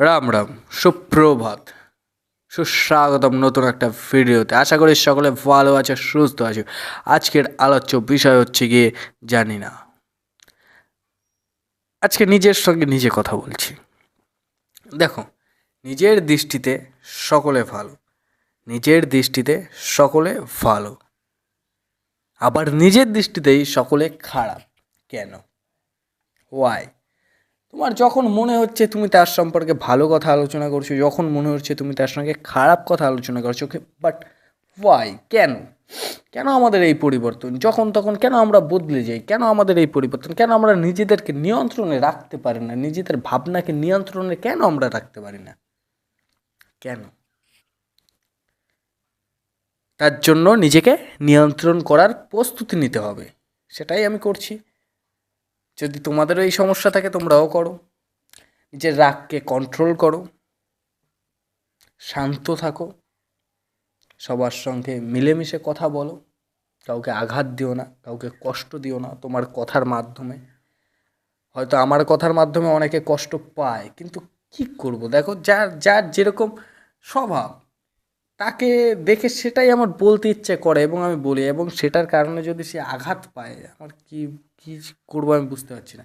রাম রাম, সুপ্রভাত। সুস্বাগতম নতুন একটা ভিডিওতে। আশা করি সকলে ভালো আছে, সুস্থ আছে। আজকের আলোচ্য বিষয় হচ্ছে গিয়ে জানি না। আজকে নিজের সঙ্গে নিজে কথা বলছি। দেখো, নিজের দৃষ্টিতে সকলে ভালো, নিজের দৃষ্টিতে সকলে ভালো। আবার নিজের দৃষ্টিতেই সকলে খারাপ। কেন? ওয়াই তোমার যখন মনে হচ্ছে তুমি তার সম্পর্কে ভালো কথা আলোচনা করছ, যখন মনে হচ্ছে তুমি তার সঙ্গে খারাপ কথা আলোচনা করছ বাট ওয়াই কেন? কেন আমাদের এই পরিবর্তন? যখন তখন কেন আমরা বদলে যাই? কেন আমাদের এই পরিবর্তন? কেন আমরা নিজেদেরকে নিয়ন্ত্রণে রাখতে পারি না? নিজেদের ভাবনাকে নিয়ন্ত্রণে কেন আমরা রাখতে পারি না? কেন? তার জন্য নিজেকে নিয়ন্ত্রণ করার প্রস্তুতি নিতে হবে। সেটাই আমি করছি। যদি তোমাদেরও এই সমস্যা থাকে, তোমরাও করো। নিজের রাগকে কন্ট্রোল করো। শান্ত থাকো। সবার সঙ্গে মিলেমিশে কথা বলো। কাউকে আঘাত দিও না, কাউকে কষ্ট দিও না তোমার কথার মাধ্যমে। হয়তো আমার কথার মাধ্যমে অনেকে কষ্ট পায়, কিন্তু কি করব? দেখো, যার যার যেরকম স্বভাব তাকে দেখে সেটাই আমার বলতে ইচ্ছে করে এবং আমি বলি এবং সেটার কারণে যদি সে আঘাত পায়, আমার কি, কী করব আমি বুঝতে পারছি না।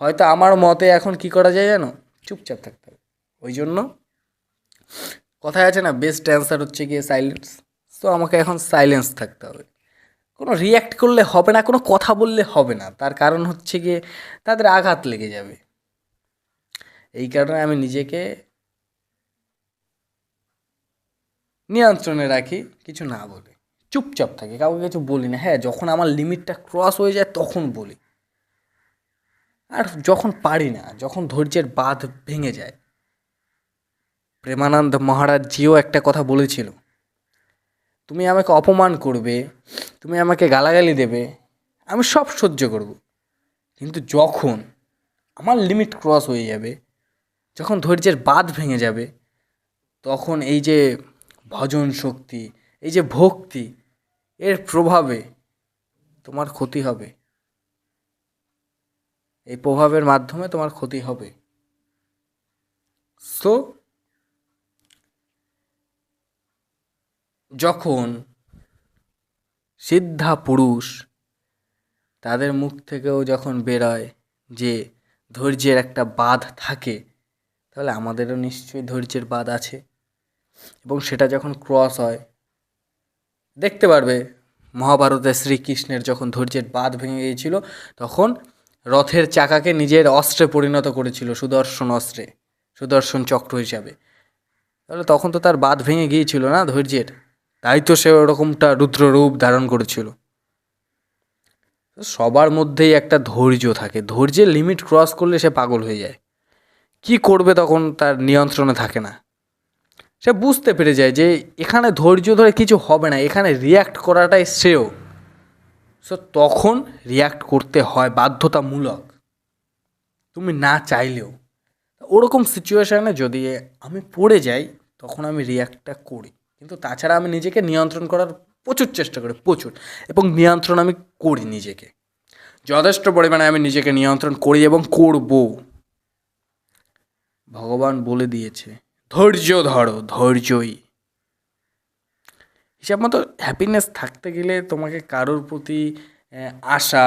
হয়তো আমার মতে এখন কি করা যায় জানো? চুপচাপ থাকতে হবে। ওই জন্য কথায় আছে না বেস্ট অ্যান্সার হচ্ছে গিয়ে সাইলেন্স তো আমাকে এখন সাইলেন্স থাকতে হবে। কোনো রিয়্যাক্ট করলে হবে না, কোনো কথা বললে হবে না। তার কারণ হচ্ছে গিয়ে তাদের আঘাত লেগে যাবে। এই কারণে আমি নিজেকে নিয়ন্ত্রণে রাখি, কিছু না বলে। চুপচাপ থাকি, কাউকে কিছু বলি না। হ্যাঁ যখন আমার লিমিটটা ক্রস হয়ে যায়, তখন বলি। আর যখন পারি না, যখন ধৈর্যের বাঁধ ভেঙে যায়, প্রেমানন্দ মহারাজ জিও একটা কথা বলেছিল। তুমি আমাকে অপমান করবে, তুমি আমাকে গালাগালি দেবে, আমি সব সহ্য করব। কিন্তু যখন আমার লিমিট ক্রস হয়ে যাবে, যখন ধৈর্যের বাঁধ ভেঙে যাবে, তখন এই যে ভজন শক্তি, এই যে ভক্তি, এর প্রভাবে তোমার ক্ষতি হবে। এই প্রভাবের মাধ্যমে তোমার ক্ষতি হবে। সো যখন সিদ্ধা পুরুষ তাদের মুখ থেকেও যখন বেরোয় যে ধৈর্যের একটা বাঁধ থাকে, তাহলে আমাদেরও নিশ্চয়ই ধৈর্যের বাঁধ আছে। এবং সেটা যখন ক্রস হয়, দেখতে পারবে মহাভারতে শ্রীকৃষ্ণের যখন ধৈর্যের বাঁধ ভেঙে গিয়েছিল, তখন রথের চাকাকে নিজের অস্ত্রে পরিণত করেছিল, সুদর্শন অস্ত্রে, সুদর্শন চক্র হিসাবে। তাহলে তখন তো তার বাঁধ ভেঙে গিয়েছিল না ধৈর্যের? তাই তো সে ওরকমটা রুদ্র রূপ ধারণ করেছিল। সবার মধ্যেই একটা ধৈর্য থাকে। ধৈর্যের লিমিট ক্রস করলে সে পাগল হয়ে যায়। কি করবে তখন তার নিয়ন্ত্রণে থাকে না। সে বুঝতে পেরে যায় যে এখানে ধৈর্য ধরে কিছু হবে না, এখানে রিয়্যাক্ট করাটাই শ্রেয়। সো তখন রিয়্যাক্ট করতে হয় বাধ্যতামূলক। তুমি না চাইলেও। ওরকম সিচুয়েশানে যদি আমি পড়ে যাই, তখন আমি রিয়্যাক্টটা করি। কিন্তু তাছাড়া আমি নিজেকে নিয়ন্ত্রণ করার প্রচুর চেষ্টা করি, প্রচুর। এবং নিয়ন্ত্রণ আমি করি নিজেকে। যথেষ্ট পরিমাণে আমি নিজেকে নিয়ন্ত্রণ করি এবং করব ভগবান বলে দিয়েছে ধৈর্য ধরো, ধৈর্যই। হিসাব মতো হ্যাপিনেস থাকতে গেলে তোমাকে কারোর প্রতি আশা,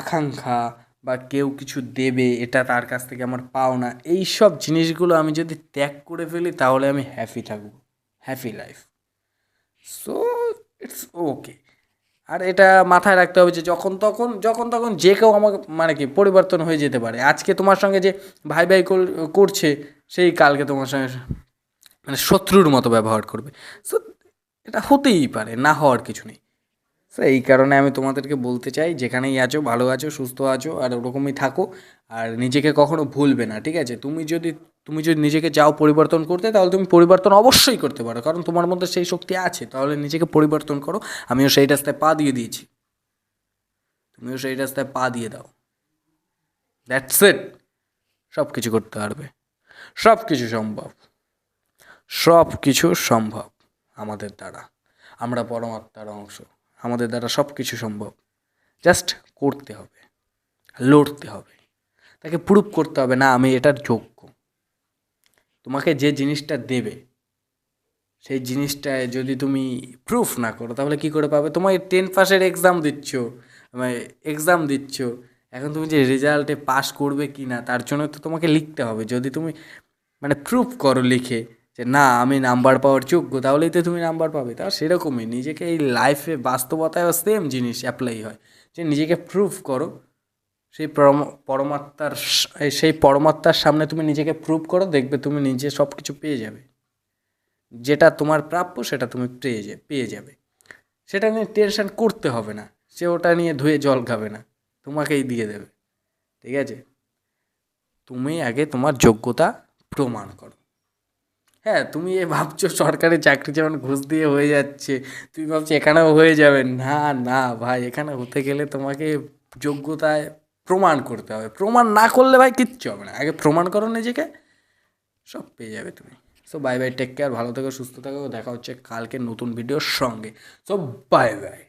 আকাঙ্ক্ষা বা কেউ কিছু দেবে, এটা তার কাছ থেকে আমার পাও না এই সব জিনিসগুলো আমি যদি ত্যাগ করে ফেলি তাহলে আমি হ্যাপি থাকব happy life so it's okay আর এটা মাথায় রাখতে হবে যে যখন তখন যখন তখন যে কেউ আমাকে মানে কি, পরিবর্তন হয়ে যেতে পারে। আজকে তোমার সঙ্গে যে ভাই ভাই করছে সেই কালকে তোমার সঙ্গে মানে শত্রুর মতো ব্যবহার করবে। সো এটা হতেই পারে, না হওয়ার কিছু নেই। সো এই কারণে আমি তোমাদেরকে বলতে চাই, যেখানেই আছো, ভালো আছো, সুস্থ আছো, আর ওরকমই থাকো, আর নিজেকে কখনো ভুলবে না, ঠিক আছে? তুমি যদি তুমি যদি নিজেকে যাও পরিবর্তন করতে, তাহলে তুমি পরিবর্তন অবশ্যই করতে পারো, কারণ তোমার মধ্যে সেই শক্তি আছে। তাহলে নিজেকে পরিবর্তন করো, আমিও সেই রাস্তায় পা দিয়ে দিয়েছি। তুমিও সেই রাস্তায় পা দিয়ে দাও। দ্যাটস ইট সব কিছু করতে পারবে। সব কিছু সম্ভব। সব কিছু সম্ভব আমাদের দ্বারা। আমরা পরমাত্মার অংশ। আমাদের দ্বারা সব কিছু সম্ভব। জাস্ট করতে হবে। লড়তে হবে। তাকে প্রুভ করতে হবে, না, আমি এটার যোগ্য। তোমাকে যে জিনিসটা দেবে, সেই জিনিসটায় যদি তুমি প্রুফ না করো, তাহলে কী করে পাবে? তোমার টেন পাসের এক্সাম দিচ্ছ। মানে এক্সাম দিচ্ছ। এখন তুমি যে রেজাল্টে পাস করবে কি না, তার জন্য তো তোমাকে লিখতে হবে। যদি তুমি মানে প্রুফ করো লিখে যে না, আমি নাম্বার পাওয়ার যোগ্য, তাহলেই তো তুমি নাম্বার পাবে। তা সেরকমই নিজেকে এই লাইফে বাস্তবতায় সেম জিনিস অ্যাপ্লাই হয়। যে নিজেকে প্রুফ করো, সেই পরম, পরমাত্মার সেই পরমাত্মার সামনে তুমি নিজেকে প্রুভ করো, দেখবে তুমি নিজে সব কিছু পেয়ে যাবে। যেটা তোমার প্রাপ্য, সেটা তুমি পেয়ে যাবে পেয়ে যাবে। সেটা নিয়ে টেনশন করতে হবে না। সে ওটা নিয়ে ধুয়ে জল খাবে না। তোমাকেই দিয়ে দেবে, ঠিক আছে? তুমি আগে তোমার যোগ্যতা প্রমাণ করো। হ্যাঁ তুমি এ ভাবছ সরকারি চাকরি যেমন ঘুষ দিয়ে হয়ে যাচ্ছে, তুমি ভাবছ এখানেও হয়ে যাবে। না না ভাই, এখানে হতে গেলে তোমাকে যোগ্যতায় প্রমাণ করতে হবে। প্রমাণ না করলে ভাই কিচ্ছু হবে না। আগে প্রমাণ করো নিজেকে, সব পেয়ে যাবে তুমি। So bye bye take care ভালো থেকো, সুস্থ থাকো, দেখা হচ্ছে কালকে নতুন ভিডিওর সঙ্গে। So bye by